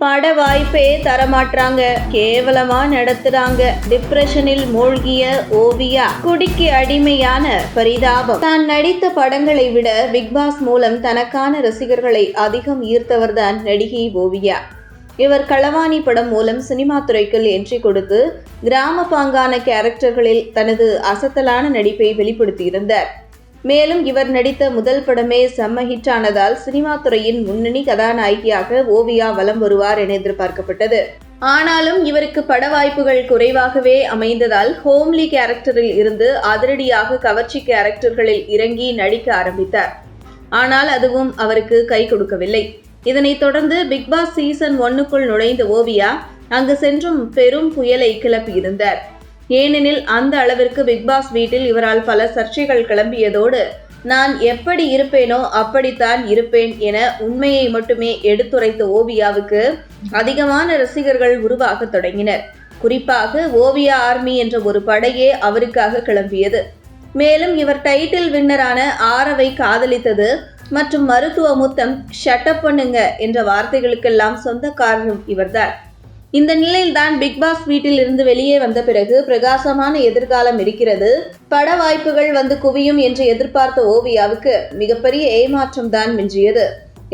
பட வாய்ப்பே தரமாட்றாங்க. கேவலமா நடத்துறாங்க. டிப்ரெஷனில் மூழ்கிய ஓவியா குடிக்கு அடிமையான பரிதாபம். தான் நடித்த படங்களை விட பிக்பாஸ் மூலம் தனக்கான ரசிகர்களை அதிகம் ஈர்த்தவர்தான் நடிகை ஓவியா. இவர் களவாணி படம் மூலம் சினிமா துறைக்குள் என்ட்ரி கொடுத்து கிராம பாங்கான கேரக்டர்களில் தனது அசத்தலான நடிப்பை வெளிப்படுத்தியிருந்தார். மேலும் இவர் நடித்த முதல் படமே செம்ம ஹிட் ஆனதால் சினிமா துறையின் முன்னணி கதாநாயகியாக ஓவியா வலம் வருவார் என எதிர்பார்க்கப்பட்டது. ஆனாலும் இவருக்கு பட வாய்ப்புகள் குறைவாகவே அமைந்ததால் ஹோம்லி கேரக்டரில் இருந்து அதிரடியாக கவர்ச்சி கேரக்டர்களில் இறங்கி நடிக்க ஆரம்பித்தார். ஆனால் அதுவும் அவருக்கு கை கொடுக்கவில்லை. இதனைத் தொடர்ந்து பிக்பாஸ் சீசன் ஒன்னுக்குள் நுழைந்த ஓவியா அங்கு சென்றும் பெரும் புயலை கிளப்பியிருந்தார். ஏனெனில் அந்த அளவிற்கு பிக்பாஸ் வீட்டில் இவரால் பல சர்ச்சைகள் கிளம்பியதோடு நான் எப்படி இருப்பேனோ அப்படித்தான் இருப்பேன் என உண்மையை மட்டுமே எடுத்துரைத்த ஓவியாவுக்கு அதிகமான ரசிகர்கள் உருவாக தொடங்கினர். குறிப்பாக ஓவியா ஆர்மி என்ற ஒரு படையே அவருக்காக கிளம்பியது. மேலும் இவர் டைட்டில் வின்னரான ஆரவை காதலித்தது மற்றும் மருத்துவ முத்தம் ஷட்டப் பண்ணுங்க என்ற வார்த்தைகளுக்கெல்லாம் சொந்த காரணம் இவர்தான். இந்த நிலையில்தான் பிக் பாஸ் வீட்டில் இருந்து வெளியே வந்த பிறகு பிரகாசமான எதிர்காலம் இருக்கிறது. பட வாய்ப்புகள் வந்து குவியும் என்று எதிர்பார்த்த ஓவியாவுக்கு மிகப்பெரிய ஏமாற்றம் தான் மிஞ்சியது.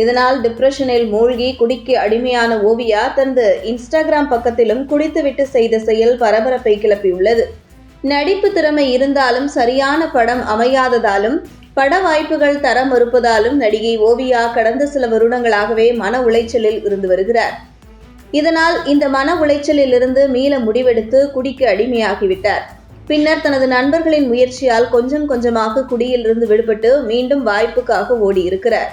இதனால் டிப்ரெஷனில் மூழ்கி குடிக்கு அடிமையான ஓவியா தனது இன்ஸ்டாகிராம் பக்கத்திலும் குடித்துவிட்டு செய்த செயல் பரபரப்பை கிளப்பியுள்ளது. நடிப்பு திறமை இருந்தாலும் சரியான படம் அமையாததாலும் பட வாய்ப்புகள் தர மறுப்பதாலும் நடிகை ஓவியா கடந்த சில வருடங்களாகவே மன உளைச்சலில் இருந்து வருகிறார். இதனால் இந்த மன உளைச்சலில் இருந்து மீள முடிவெடுத்து குடிக்கு அடிமையாகிவிட்டார். பின்னர் தனது நண்பர்களின் முயற்சியால் கொஞ்சம் கொஞ்சமாக குடியிலிருந்து விடுபட்டு மீண்டும் வாய்ப்புக்காக ஓடியிருக்கிறார்.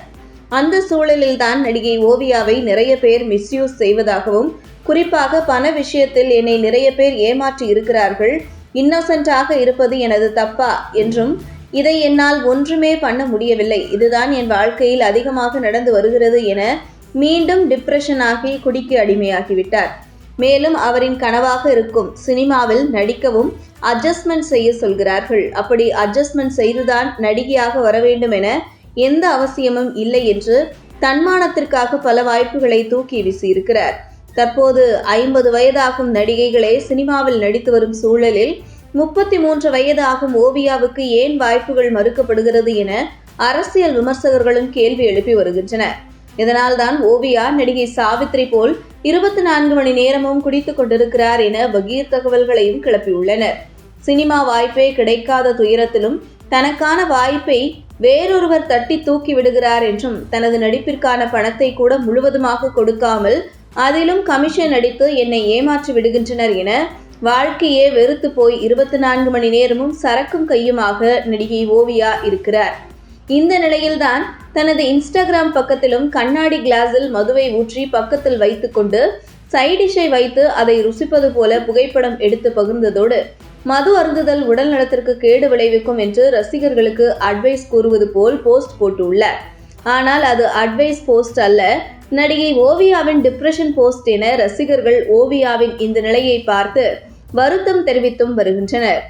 அந்த சூழலில்தான் நடிகை ஓவியாவை நிறைய பேர் மிஸ்யூஸ் செய்வதாகவும் குறிப்பாக பண விஷயத்தில் என்னை நிறைய பேர் ஏமாற்றி இருக்கிறார்கள் இன்னோசென்டாக இருப்பது எனது தப்பா? என்றும் இதை என்னால் ஒன்றுமே பண்ண முடியவில்லை. இதுதான் என் வாழ்க்கையில் அதிகமாக நடந்து வருகிறது என மீண்டும் டிப்ரெஷன் ஆகி குடிக்கு அடிமையாகிவிட்டார். மேலும் அவரின் கனவாக இருக்கும் சினிமாவில் நடிக்கவும் அட்ஜஸ்ட்மெண்ட் செய்ய சொல்கிறார்கள். அப்படி அட்ஜஸ்ட்மெண்ட் செய்துதான் நடிகையாக வர வேண்டும் என எந்த அவசியமும் இல்லை என்று தன்மானத்திற்காக பல வாய்ப்புகளை தூக்கி வீசியிருக்கிறார். தற்போது ஐம்பது வயதாகும் நடிகைகளே சினிமாவில் நடித்து வரும் சூழலில் முப்பத்தி மூன்று வயதாகும் ஓவியாவுக்கு ஏன் வாய்ப்புகள் மறுக்கப்படுகிறது என அரசியல் விமர்சகர்களும் கேள்வி எழுப்பி வருகின்றனர். இதனால்தான் ஓவியா நடிகை சாவித்ரி போல் இருபத்தி நான்கு மணி நேரமும் குடித்துக் கொண்டிருக்கிறார் என பகீர் தகவல்களையும் கிளப்பியுள்ளனர். சினிமா வாய்ப்பே கிடைக்காத துயரத்திலும் தனக்கான வாய்ப்பை வேறொருவர் தட்டி தூக்கி விடுகிறார் என்றும் தனது நடிப்பிற்கான பணத்தை கூட முழுவதுமாக கொடுக்காமல் அதிலும் கமிஷன் அடித்து என்னை ஏமாற்றி விடுகின்றனர் என வாழ்க்கையே வெறுத்து போய் இருபத்தி நான்கு மணி நேரமும் சரக்கும் கையுமாக நடிகை ஓவியா இருக்கிறார். இந்த நிலையில்தான் தனது இன்ஸ்டாகிராம் பக்கத்திலும் கண்ணாடி கிளாஸில் மதுவை ஊற்றி பக்கத்தில் வைத்துக்கொண்டு சைடிஷை வைத்து அதை ருசிப்பது போல புகைப்படம் எடுத்து பகிர்ந்ததோடு மது அருந்துதல் உடல் நலத்திற்கு கேடு விளைவிக்கும் என்று ரசிகர்களுக்கு அட்வைஸ் கூறுவது போல் போஸ்ட் போட்டுள்ளார். ஆனால் அது அட்வைஸ் போஸ்ட் அல்ல. நடிகை ஓவியாவின் டிப்ரெஷன் போஸ்ட் என ரசிகர்கள் ஓவியாவின் இந்த நிலையை பார்த்து வருத்தம் தெரிவித்தும் வருகின்றனர்.